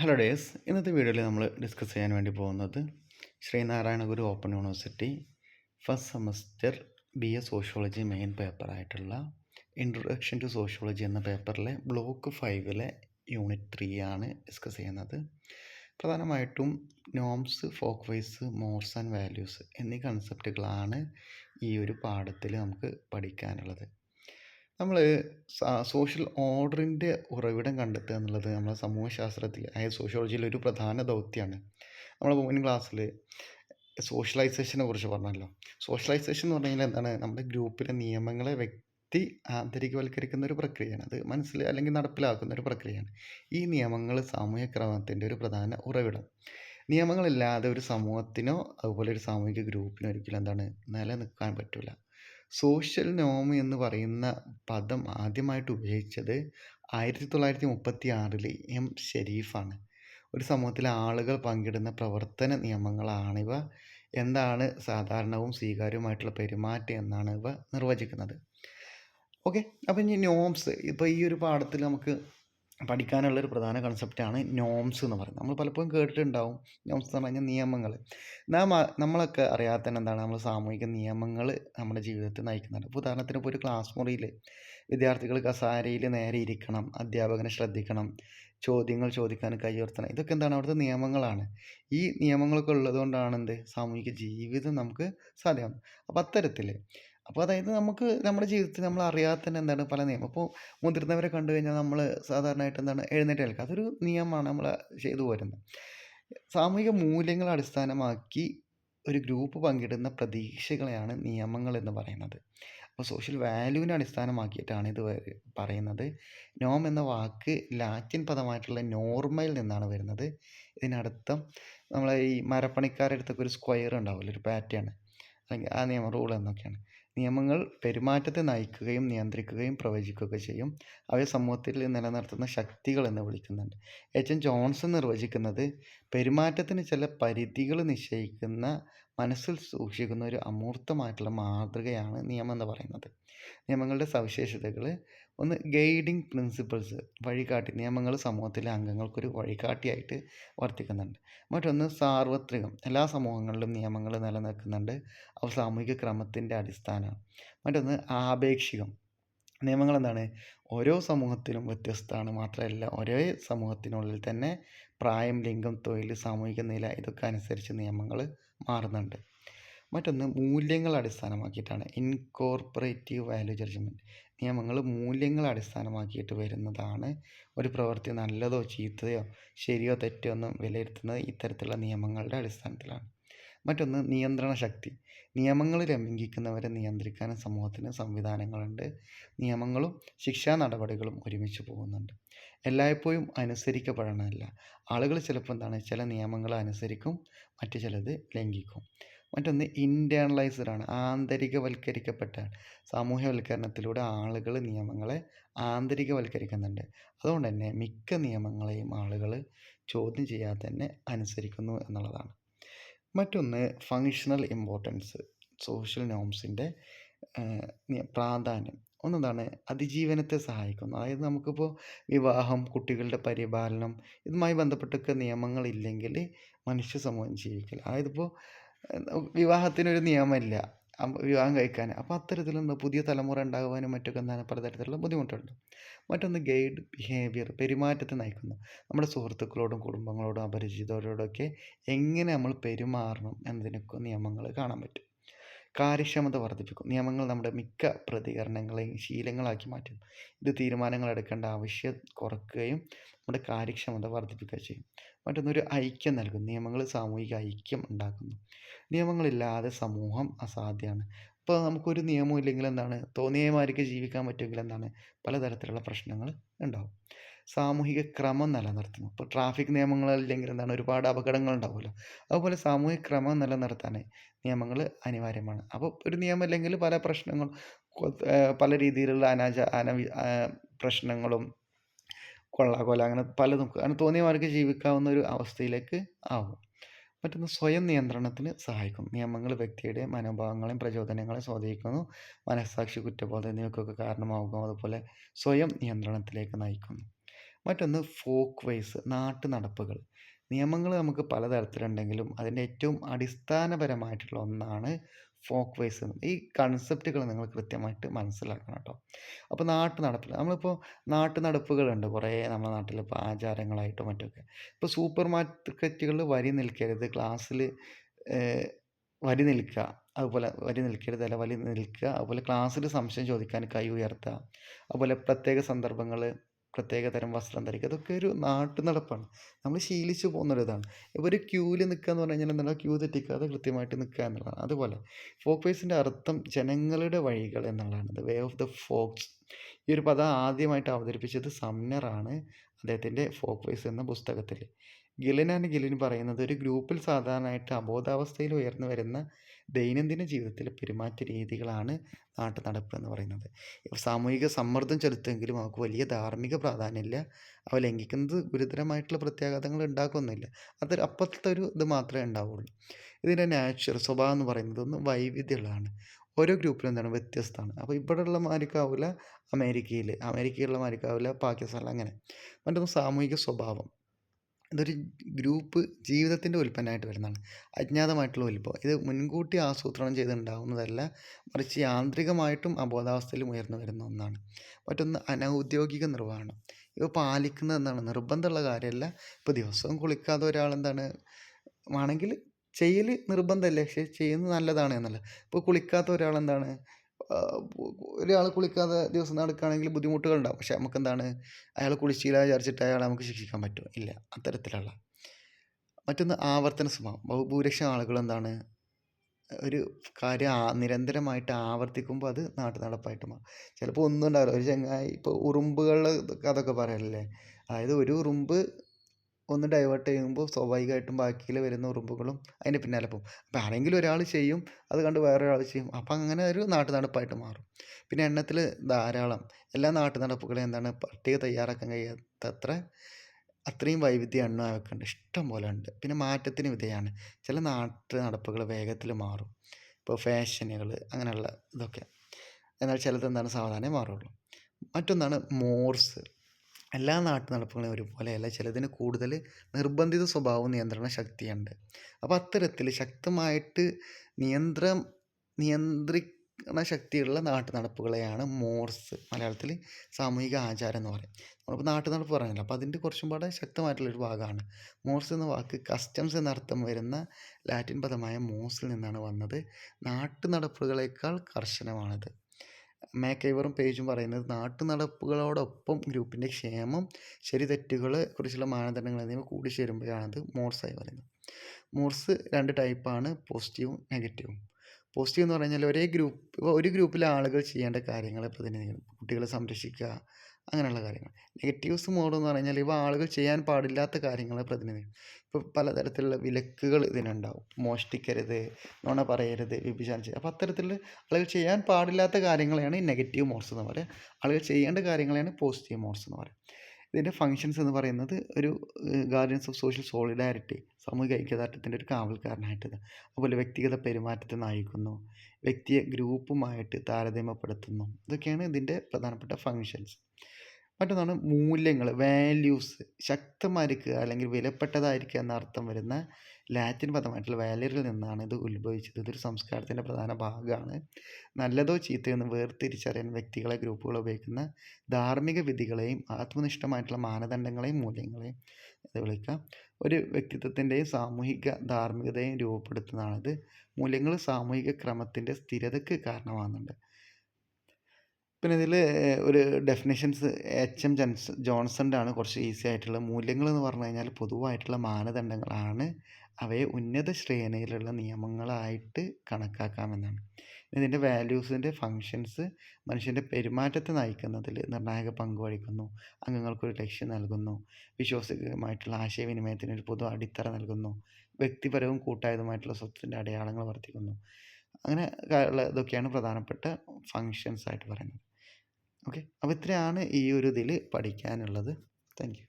Hello days ഇന്നത്തെ വീഡിയോയിൽ നമ്മൾ ഡിസ്കസ് ചെയ്യാൻ വേണ്ടി പോകുന്നത് Sreenarayana Guru open university first semester B A sociology main പേപ്പറായിട്ടുള്ള introduction to sociology എന്ന പേപ്പറിലെ ബ്ലോക്ക് ഫൈവിലെ യൂണിറ്റ് ത്രീ ആണ് ഡിസ്കസ് ചെയ്യുന്നത്. പ്രധാനമായിട്ടും norms folkways mores and values എന്നീ കൺസെപ്റ്റുകളാണ് ഈ ഒരു പാഠത്തിൽ നമുക്ക് പഠിക്കാനുള്ളത്. നമ്മൾ സോഷ്യൽ ഓർഡറിന്റെ ഉറവിടം കണ്ടെത്തുക എന്നുള്ളത് നമ്മളെ സമൂഹശാസ്ത്രത്തിൽ അതായത് സോഷ്യോളജിയിലെ ഒരു പ്രധാന ദൗത്യമാണ്. നമ്മൾ മുൻ ക്ലാസ്സിൽ സോഷ്യലൈസേഷനെ കുറിച്ച് പറഞ്ഞല്ലോ. സോഷ്യലൈസേഷൻ എന്ന് പറഞ്ഞാൽ എന്താണ്? നമ്മുടെ ഗ്രൂപ്പിലെ നിയമങ്ങളെ വ്യക്തി ആന്തരികവൽക്കരിക്കുന്ന ഒരു പ്രക്രിയയാണ്. അത് മനസ്സിൽ അല്ലെങ്കിൽ നടപ്പിലാക്കുന്ന ഒരു പ്രക്രിയയാണ്. ഈ നിയമങ്ങൾ സാമൂഹിക ക്രമത്തിന്റെ ഒരു പ്രധാന ഉറവിടം. നിയമങ്ങളില്ലാതെ ഒരു സമൂഹത്തിനോ അതുപോലെ ഒരു സാമൂഹിക ഗ്രൂപ്പിനോ ഒരിക്കലും എന്താണ് നിലനിൽക്കാൻ പറ്റില്ല സോഷ്യൽ നോം എന്ന് പറയുന്ന പദം ആദ്യമായിട്ട് ഉപയോഗിച്ചത് ആയിരത്തി തൊള്ളായിരത്തി മുപ്പത്തി ആറിൽ എം ഷെരീഫാണ്. ഒരു സമൂഹത്തിലെ ആളുകൾ പങ്കിടുന്ന പ്രവർത്തന നിയമങ്ങളാണിവ. എന്താണ് സാധാരണവും സ്വീകാര്യവുമായിട്ടുള്ള പെരുമാറ്റം എന്നാണ് ഇവ നിർവചിക്കുന്നത്. ഓക്കെ അപ്പം ഇനി നോംസ്. ഇപ്പോൾ ഈ ഒരു പാഠത്തിൽ നമുക്ക് പഠിക്കാനുള്ള ഒരു പ്രധാന കൺസെപ്റ്റാണ് നോംസ് എന്ന് പറയുന്നത്. നമ്മൾ പലപ്പോഴും കേട്ടിട്ടുണ്ടാവും. നോംസ് എന്ന് പറഞ്ഞാൽ നിയമങ്ങൾ. നാം നമ്മളൊക്കെ അറിയാതെ തന്നെ എന്താണ് നമ്മൾ സാമൂഹിക നിയമങ്ങൾ നമ്മുടെ ജീവിതത്തിൽ നയിക്കുന്നുണ്ട്. ഇപ്പോൾ ഉദാഹരണത്തിന് ഇപ്പോൾ ഒരു ക്ലാസ് മുറിയിൽ വിദ്യാർത്ഥികൾ കസാരയിൽ നേരെ ഇരിക്കണം അധ്യാപകനെ ശ്രദ്ധിക്കണം ചോദ്യങ്ങൾ ചോദിക്കാൻ കൈ ഉയർത്തണം. ഇതൊക്കെ എന്താണ് അവിടുത്തെ നിയമങ്ങളാണ്. ഈ നിയമങ്ങളൊക്കെ ഉള്ളതുകൊണ്ടാണ് എന്ത്? സാമൂഹിക ജീവിതം നമുക്ക് സാധ്യമാകുന്നത്. അപ്പോൾ അത്തരത്തിൽ അപ്പോൾ അതായത് നമുക്ക് നമ്മുടെ ജീവിതത്തിൽ നമ്മൾ അറിയാതെ തന്നെ എന്താണ് പല നിയമം. അപ്പോൾ മുതിർന്നവരെ കണ്ടു കഴിഞ്ഞാൽ നമ്മൾ സാധാരണയായിട്ട് എന്താണ് എഴുന്നേറ്റ് കേൾക്കുക അതൊരു നിയമമാണ് നമ്മൾ ചെയ്തു പോരുന്നത് സാമൂഹിക മൂല്യങ്ങൾ അടിസ്ഥാനമാക്കി ഒരു ഗ്രൂപ്പ് പങ്കിടുന്ന പ്രതീക്ഷകളെയാണ് നിയമങ്ങൾ എന്ന് പറയുന്നത്. അപ്പോൾ സോഷ്യൽ വാല്യൂവിനെ അടിസ്ഥാനമാക്കിയിട്ടാണ് ഇത് പറയുന്നത്. നോം എന്ന വാക്ക് ലാറ്റിൻ പദമായിട്ടുള്ള നോർമയിൽ നിന്നാണ് വരുന്നത്. ഇതിനർത്ഥം നമ്മളെ ഈ മരപ്പണിക്കാരുടെ അടുത്തൊക്കെ ഒരു സ്ക്വയർ ഉണ്ടാവില്ല ഒരു പാറ്റേൺ അല്ലെങ്കിൽ ആ നിയമം റൂൾ എന്നൊക്കെയാണ് നിയമങ്ങൾ പെരുമാറ്റത്തെ നയിക്കുകയും നിയന്ത്രിക്കുകയും പ്രവചിക്കുകയും ചെയ്യും. അവയെ സമൂഹത്തിൽ നിലനിർത്തുന്ന ശക്തികൾ എന്ന് വിളിക്കുന്നുണ്ട്. എച്ച് എൻ ജോൺസൺ നിർവചിക്കുന്നത് പെരുമാറ്റത്തിന് ചില പരിധികൾ നിശ്ചയിക്കുന്ന മനസ്സിൽ സൂക്ഷിക്കുന്ന ഒരു അമൂർത്തമായിട്ടുള്ള മാതൃകയാണ് നിയമം എന്ന് പറയുന്നത്. നിയമങ്ങളുടെ സവിശേഷതകൾ ഒന്ന് ഗൈഡിങ് പ്രിൻസിപ്പിൾസ് വഴികാട്ടി നിയമങ്ങൾ സമൂഹത്തിലെ അംഗങ്ങൾക്കൊരു വഴികാട്ടിയായിട്ട് വർത്തിക്കുന്നുണ്ട്. മറ്റൊന്ന് സാർവത്രികം എല്ലാ സമൂഹങ്ങളിലും നിയമങ്ങൾ നിലനിൽക്കുന്നുണ്ട്. അവ സാമൂഹിക ക്രമത്തിന്റെ അടിസ്ഥാനമാണ്. മറ്റൊന്ന് ആപേക്ഷികം നിയമങ്ങൾ എന്താണ്? ഓരോ സമൂഹത്തിലും വ്യത്യസ്തമാണ്. മാത്രമല്ല ഒരേ സമൂഹത്തിനുള്ളിൽ തന്നെ പ്രായം ലിംഗം തൊഴിൽ സാമൂഹിക നില ഇതൊക്കെ അനുസരിച്ച് നിയമങ്ങൾ മാറുന്നുണ്ട്. മറ്റൊന്ന് മൂല്യങ്ങൾ അടിസ്ഥാനമാക്കിയിട്ടാണ്. ഇൻകോർപ്പറേറ്റീവ് വാല്യൂ ജഡ്ജ്മെന്റ് നിയമങ്ങൾ മൂല്യങ്ങൾ അടിസ്ഥാനമാക്കിയിട്ട് വരുന്നതാണ് ഒരു പ്രവൃത്തി. നല്ലതോ ചീത്തയോ ശരിയോ തെറ്റോ എന്നും വിലയിരുത്തുന്നത് ഇത്തരത്തിലുള്ള നിയമങ്ങളുടെ അടിസ്ഥാനത്തിലാണ്. മറ്റൊന്ന് നിയന്ത്രണ ശക്തി. നിയമങ്ങൾ ലംഘിക്കുന്നവരെ നിയന്ത്രിക്കാൻ സമൂഹത്തിന് സംവിധാനങ്ങളുണ്ട്. നിയമങ്ങളും ശിക്ഷാ നടപടികളും ഒരുമിച്ച് പോകുന്നുണ്ട്. എല്ലായ്പ്പോഴും അനുസരിക്കപ്പെടണമല്ല. ആളുകൾ ചിലപ്പോൾ എന്താണ്? ചില നിയമങ്ങൾ അനുസരിക്കും മറ്റു ചിലത് ലംഘിക്കും. മറ്റൊന്ന് ഇന്റേണലൈസ്ഡ് ആണ് ആന്തരികവൽക്കരിക്കപ്പെട്ട സാമൂഹ്യവൽക്കരണത്തിലൂടെ ആളുകൾ നിയമങ്ങളെ ആന്തരികവൽക്കരിക്കുന്നുണ്ട്. അതുകൊണ്ട് തന്നെ മിക്ക നിയമങ്ങളെയും ആളുകൾ ചോദ്യം ചെയ്യാതെ തന്നെ അനുസരിക്കുന്നു എന്നുള്ളതാണ്. മറ്റൊന്ന് ഫങ്ഷണൽ ഇമ്പോർട്ടൻസ് സോഷ്യൽ നോംസിന്റെ പ്രാധാന്യം. ഒന്നെന്താണ്? അതിജീവനത്തെ സഹായിക്കുന്നു. അതായത് നമുക്കിപ്പോൾ വിവാഹം കുട്ടികളുടെ പരിപാലനം ഇതുമായി ബന്ധപ്പെട്ടൊക്കെ നിയമങ്ങളില്ലെങ്കിൽ മനുഷ്യ സമൂഹം ജീവിക്കില്ല അതായതിപ്പോൾ വിവാഹത്തിനൊരു നിയമമില്ല. വിവാഹം കഴിക്കാൻ അപ്പോൾ അത്തരത്തിലുള്ള പുതിയ തലമുറ ഉണ്ടാകുവാനും മറ്റൊക്കെ എന്താണ് പലതരത്തിലുള്ള ബുദ്ധിമുട്ടുണ്ട്. മറ്റൊന്ന് ഗൈഡ് ബിഹേവിയർ പെരുമാറ്റത്തെ നയിക്കുന്നു. നമ്മുടെ സുഹൃത്തുക്കളോടും കുടുംബങ്ങളോടും അപരിചിതരോടൊക്കെ എങ്ങനെ നമ്മൾ പെരുമാറണം എന്നതിനൊക്കെ നിയമങ്ങൾ കാണാൻ പറ്റും. കാര്യക്ഷമത വർദ്ധിപ്പിക്കും. നിയമങ്ങൾ നമ്മുടെ മിക്ക പ്രതികരണങ്ങളെയും ശീലങ്ങളാക്കി മാറ്റും ഇത് തീരുമാനങ്ങൾ എടുക്കേണ്ട ആവശ്യം കുറക്കുകയും നമ്മുടെ കാര്യക്ഷമത വർദ്ധിപ്പിക്കുകയും ചെയ്യും. മറ്റൊന്നൊരു ഐക്യം നൽകും നിയമങ്ങൾ സാമൂഹിക ഐക്യം ഉണ്ടാക്കുന്നു. നിയമങ്ങളില്ലാതെ സമൂഹം അസാധ്യമാണ്. ഇപ്പോൾ നമുക്കൊരു നിയമവും ഇല്ലെങ്കിൽ എന്താണ്? തോന്നിയമാർക്ക് ജീവിക്കാൻ പറ്റുമെങ്കിൽ എന്താണ്? പലതരത്തിലുള്ള പ്രശ്നങ്ങൾ ഉണ്ടാവും. സാമൂഹിക ക്രമം നിലനിർത്തുന്നു. ഇപ്പോൾ ട്രാഫിക് നിയമങ്ങൾ അല്ലെങ്കിൽ എന്താണ് ഒരുപാട് അപകടങ്ങൾ ഉണ്ടാവുമല്ലോ. അതുപോലെ സാമൂഹിക ക്രമം നിലനിർത്താൻ നിയമങ്ങൾ അനിവാര്യമാണ്. അപ്പോൾ ഒരു നിയമം ഇല്ലെങ്കിൽ പല പ്രശ്നങ്ങളും പല രീതിയിലുള്ള അനാച അനവി പ്രശ്നങ്ങളും കൊള്ള അങ്ങനെ പലതും അങ്ങനെ തോന്നിയവർക്ക് ജീവിക്കാവുന്ന ഒരു അവസ്ഥയിലേക്ക് ആവും. മറ്റൊന്ന് സ്വയം നിയന്ത്രണത്തിന് സഹായിക്കും. നിയമങ്ങൾ വ്യക്തിയുടെ മനോഭാവങ്ങളെയും പ്രചോദനങ്ങളെയും സ്വാധീനിക്കുന്നു. മനസ്സാക്ഷി കുറ്റബോധം എന്നിവയ്ക്കൊക്കെ കാരണമാകും അതുപോലെ സ്വയം നിയന്ത്രണത്തിലേക്ക് നയിക്കുന്നു. മറ്റൊന്ന് ഫോക്ക് വൈസ് നാട്ടു നടപ്പുകൾ നിയമങ്ങൾ നമുക്ക് പലതരത്തിലുണ്ടെങ്കിലും അതിന്റെ ഏറ്റവും അടിസ്ഥാനപരമായിട്ടുള്ള ഒന്നാണ് ഫോക്ക് വൈസ് ഈ കൺസെപ്റ്റുകൾ നിങ്ങൾ കൃത്യമായിട്ട് മനസ്സിലാക്കണം കേട്ടോ. അപ്പോൾ നാട്ടു നടപ്പിൽ നമ്മളിപ്പോൾ നാട്ടു നടപ്പുകളുണ്ട് കുറേ നമ്മുടെ നാട്ടിൽ ഇപ്പോൾ ആചാരങ്ങളായിട്ടും മറ്റൊക്കെ ഇപ്പോൾ സൂപ്പർ മാർക്കറ്റുകളിൽ വരി നിൽക്കരുത് ക്ലാസ്സിൽ വരി നിൽക്കുക അതുപോലെ വരി നിൽക്കരുത് അല്ല വലി നിൽക്കുക അതുപോലെ ക്ലാസ്സിൽ സംശയം ചോദിക്കാൻ കൈ ഉയർത്തുക അതുപോലെ പ്രത്യേക സന്ദർഭങ്ങൾ പ്രത്യേക തരം വസ്ത്രം ധരിക്കുക. അതൊക്കെ ഒരു നാട്ടു നടപ്പാണ് നമ്മൾ ശീലിച്ചു പോകുന്നൊരിതാണ്. ഇപ്പോൾ ഒരു ക്യൂവിൽ നിൽക്കുക എന്ന് പറഞ്ഞു കഴിഞ്ഞാൽ എന്താണ് ക്യൂ തെറ്റിക്കാതെ കൃത്യമായിട്ട് നിൽക്കുക എന്നുള്ളതാണ്. അതുപോലെ ഫോക്ക് വേസിന്റെ അർത്ഥം ജനങ്ങളുടെ വഴികൾ എന്നുള്ളതാണ്. The way of the folks ഈ ഒരു പദം ആദ്യമായിട്ട് അവതരിപ്പിച്ചത് സമ്നറാണ് അദ്ദേഹത്തിന്റെ ഫോക്ക് വേസ് എന്ന പുസ്തകത്തിൽ ഗിലൻ ആൻഡ് ഗിലിൻ പറയുന്നത് ഒരു ഗ്രൂപ്പിൽ സാധാരണയായിട്ട് അബോധാവസ്ഥയിൽ ഉയർന്നു വരുന്ന ദൈനംദിന ജീവിതത്തിലെ പെരുമാറ്റ രീതികളാണ് നാട്ടു നടപ്പ് എന്ന് പറയുന്നത്. സാമൂഹിക സമ്മർദ്ദം ചെലുത്തുമെങ്കിലും അവർക്ക് വലിയ ധാർമ്മിക പ്രാധാന്യമില്ല. അവ ലംഘിക്കുന്നത് ഗുരുതരമായിട്ടുള്ള പ്രത്യാഘാതങ്ങൾ ഉണ്ടാക്കുന്നില്ല. അത് അപ്പോഴത്തെ ഒരു ഇത് മാത്രമേ ഉണ്ടാവുള്ളൂ. ഇതിന്റെ നാച്ചുറൽ സ്വഭാവം എന്ന് പറയുന്നത് ഒന്ന് വൈവിധ്യമുള്ളതാണ്. ഓരോ ഗ്രൂപ്പിലും എന്താണ് വ്യത്യസ്തമാണ്. അപ്പോൾ ഇവിടെയുള്ള മാരിക്കാവില്ല അമേരിക്കയിൽ അമേരിക്കയിലുള്ള മാരിക്കാവില്ല പാകിസ്ഥാനിൽ അങ്ങനെ. മറ്റൊന്ന് സാമൂഹിക സ്വഭാവം. ഇതൊരു ഗ്രൂപ്പ് ജീവിതത്തിന്റെ ഉൽപ്പന്നമായിട്ട് വരുന്നതാണ്. അജ്ഞാതമായിട്ടുള്ള ഉത്ഭവം ഇത് മുൻകൂട്ടി ആസൂത്രണം ചെയ്തിട്ടുണ്ടാകുന്നതല്ല മറിച്ച് യാന്ത്രികമായിട്ടും അബോധാവസ്ഥയിലും ഉയർന്നു വരുന്ന ഒന്നാണ്. മറ്റൊന്ന് അനൗദ്യോഗിക നിർവഹണം ഇവ പാലിക്കുന്നതെന്നാണ് നിർബന്ധമുള്ള കാര്യമല്ല. ഇപ്പോൾ ദിവസവും കുളിക്കാതെ ഒരാൾ എന്താണ്? ആണെങ്കിൽ ചെയ്യൽ നിർബന്ധമല്ല? പക്ഷേ ചെയ്യുന്നത് നല്ലതാണ് എന്നല്ല ഇപ്പോൾ കുളിക്കാത്ത ഒരാൾ എന്താണ്? ഒരാൾ കുളിക്കാതെ ദിവസം നടക്കുകയാണെങ്കിൽ ബുദ്ധിമുട്ടുകളുണ്ടാവും. പക്ഷെ നമുക്കെന്താണ്? അയാൾ കുളിച്ചില്ല വിചാരിച്ചിട്ട് അയാളെ നമുക്ക് ശിക്ഷിക്കാൻ പറ്റുമോ ഇല്ല അത്തരത്തിലുള്ള മറ്റൊന്ന് ആവർത്തന സ്വഭാവം. ഭൂരിപക്ഷം ആളുകൾ എന്താണ്? ഒരു കാര്യം നിരന്തരമായിട്ട് ആവർത്തിക്കുമ്പോൾ അത് നാട്ടു നടപ്പായിട്ട് മാറും. ചിലപ്പോൾ ഒന്നും ഉണ്ടാവില്ല. ഒരു ചങ്ങായി ഇപ്പോൾ ഉറുമ്പുകളുടെ അതൊക്കെ പറയലില്ലേ? അതായത് ഒരു ഉറുമ്പ് ഒന്ന് ഡൈവേർട്ട് ചെയ്യുമ്പോൾ സ്വാഭാവികമായിട്ടും ബാക്കിയിൽ വരുന്ന ഉറുമ്പുകളും അതിന്റെ പിന്നാലെ പോകും. അപ്പോൾ ആരെങ്കിലും ഒരാൾ ചെയ്യും അത് കണ്ട് വേറൊരാൾ ചെയ്യും അപ്പോൾ അങ്ങനെ ഒരു നാട്ടു നടപ്പായിട്ട് മാറും. പിന്നെ എണ്ണത്തിൽ ധാരാളം എല്ലാ നാട്ടു നടപ്പുകളും എന്താണ് പട്ടിക തയ്യാറാക്കാൻ കഴിയാത്തത്ര അത്രയും വൈവിധ്യം എണ്ണമൊക്കെ ഉണ്ട് ഇഷ്ടം പോലെ ഉണ്ട്. പിന്നെ മാറ്റത്തിന് വിധേയമാണ് ചില നാട്ടു നടപ്പുകൾ വേഗത്തിൽ മാറും. ഇപ്പോൾ ഫാഷനുകൾ അങ്ങനെയുള്ള ഇതൊക്കെ. എന്നാൽ ചിലത് എന്താണ് സാവധാനമേ മാറുള്ളൂ. മറ്റൊന്നാണ് മോർസ്. എല്ലാ നാട്ടു നടപ്പുകളും ഒരുപോലെയല്ല. ചിലതിന് കൂടുതൽ നിർബന്ധിത സ്വഭാവവും നിയന്ത്രണ ശക്തിയുണ്ട്. അപ്പോൾ അത്തരത്തിൽ ശക്തമായിട്ട് നിയന്ത്രം നിയന്ത്രിക്കണ ശക്തിയുള്ള നാട്ടു നടപ്പുകളെയാണ് മോർസ് മലയാളത്തിൽ സാമൂഹിക ആചാരം എന്ന് പറയും. നമ്മളിപ്പോൾ നാട്ടു നടപ്പ് പറഞ്ഞല്ലോ അപ്പോൾ അതിന്റെ കുറച്ചും പാടെ ശക്തമായിട്ടുള്ളൊരു ഭാഗമാണ്. മോർസ് എന്ന വാക്ക് കസ്റ്റംസ് എന്നർത്ഥം വരുന്ന ലാറ്റിൻ പദമായ മോസിൽ നിന്നാണ് വന്നത്. നാട്ടു നടപ്പുകളേക്കാൾ കർശനമാണത്. മാക്കൈവറും പേജും പറയുന്നത് നാട്ടുനടപ്പുകളോടൊപ്പം ഗ്രൂപ്പിന്റെ ക്ഷേമം ശരി തെറ്റുകളെ കുറിച്ചുള്ള മാനദണ്ഡങ്ങൾ എന്നിവ കൂടിച്ചേരുമ്പോഴാണത് മോർസായി പറയുന്നത്. മോർസ് രണ്ട് ടൈപ്പാണ് പോസിറ്റീവും നെഗറ്റീവും പോസിറ്റീവ് എന്ന് പറഞ്ഞാൽ ഒരേ ഗ്രൂപ്പ് ഒരു ഗ്രൂപ്പിലെ ആളുകൾ ചെയ്യേണ്ട കാര്യങ്ങൾ പ്രതിനിധീകരിക്കും. കുട്ടികളെ സംരക്ഷിക്കുക അങ്ങനെയുള്ള കാര്യങ്ങൾ. നെഗറ്റീവ്സ് മോഡ് എന്ന് പറഞ്ഞാൽ ഇവ ആളുകൾ ചെയ്യാൻ പാടില്ലാത്ത കാര്യങ്ങളെ പ്രതിനിധി ഇപ്പോൾ പലതരത്തിലുള്ള വിലക്കുകൾ ഇതിനുണ്ടാവും. മോഷ്ടിക്കരുത് നുണ പറയരുത് വിഭിചാരം ചെയ്യുക അപ്പോൾ അത്തരത്തിൽ ആളുകൾ ചെയ്യാൻ പാടില്ലാത്ത കാര്യങ്ങളെയാണ് ഈ നെഗറ്റീവ് മോഡ്സ് എന്ന് പറയുക. ആളുകൾ ചെയ്യേണ്ട കാര്യങ്ങളെയാണ് പോസിറ്റീവ് മോഡ്സ് എന്ന് പറയുക. ഇതിന്റെ ഫങ്ഷൻസ് എന്ന് പറയുന്നത് ഒരു ഗാർഡിയൻസ് ഓഫ് സോഷ്യൽ സോളിഡാരിറ്റി സാമൂഹിക ഐക്യദാർഢ്യത്തിന്റെ ഒരു കാവൽക്കാരനായിട്ടത്. അതുപോലെ വ്യക്തിഗത പെരുമാറ്റത്തെ നയിക്കുന്നു. വ്യക്തിയെ ഗ്രൂപ്പുമായിട്ട് താരതമ്യപ്പെടുത്തുന്നു. ഇതൊക്കെയാണ് ഇതിന്റെ പ്രധാനപ്പെട്ട ഫങ്ഷൻസ് മറ്റൊന്നാണ് മൂല്യങ്ങൾ വാല്യൂസ് ശക്തമായിരിക്കുക അല്ലെങ്കിൽ വിലപ്പെട്ടതായിരിക്കുക എന്ന അർത്ഥം വരുന്ന ലാറ്റിൻ പദമായിട്ടുള്ള വാല്യറിൽ നിന്നാണ് ഇത് ഉത്ഭവിച്ചത്. ഇതൊരു സംസ്കാരത്തിന്റെ പ്രധാന ഭാഗമാണ്. നല്ലതോ ചീത്തയോ എന്ന് വേർതിരിച്ചറിയാൻ വ്യക്തികളെ ഗ്രൂപ്പുകളെ ഉപയോഗിക്കുന്ന ധാർമ്മിക വിധികളെയും ആത്മനിഷ്ഠമായിട്ടുള്ള മാനദണ്ഡങ്ങളെയും മൂല്യങ്ങളെയും ഇത് വിളിക്കാം. ഒരു വ്യക്തിത്വത്തിന്റെയും സാമൂഹിക ധാർമ്മികതയും രൂപപ്പെടുത്തുന്നതാണിത്. മൂല്യങ്ങൾ സാമൂഹിക ക്രമത്തിന്റെ സ്ഥിരതയ്ക്ക് കാരണമാകുന്നുണ്ട്. പിന്നെ ഇതിൽ ഒരു ഡെഫിനേഷൻസ് എച്ച് എം ജൻസ് ജോൺസന്റെ ആണ് കുറച്ച് ഈസി ആയിട്ടുള്ള മൂല്യങ്ങൾ എന്ന് പറഞ്ഞു കഴിഞ്ഞാൽ പൊതുവായിട്ടുള്ള മാനദണ്ഡങ്ങളാണ് അവയെ ഉന്നത ശ്രേണിയിലുള്ള നിയമങ്ങളായിട്ട് കണക്കാക്കാമെന്നാണ്. ഇതിന്റെ വാല്യൂസിന്റെ ഫങ്ഷൻസ് മനുഷ്യന്റെ പെരുമാറ്റത്തെ നയിക്കുന്നതിൽ നിർണായക പങ്ക് വഹിക്കുന്നു അംഗങ്ങൾക്കൊരു ലക്ഷ്യം നൽകുന്നു വിശ്വാസികമായിട്ടുള്ള ആശയവിനിമയത്തിന് ഒരു പൊതു അടിത്തറ നൽകുന്നു വ്യക്തിപരവും കൂട്ടായതുമായിട്ടുള്ള സ്വത്തിന്റെ അടയാളങ്ങൾ വർദ്ധിക്കുന്നു. അങ്ങനെ ഇതൊക്കെയാണ് പ്രധാനപ്പെട്ട ഫങ്ഷൻസ് ആയിട്ട് പറയുന്നത്. ഓക്കെ. അപ്പോൾ ഇത്രയാണ് ഈ ഒരു ഇതിൽ പഠിക്കാനുള്ളത്. Thank you.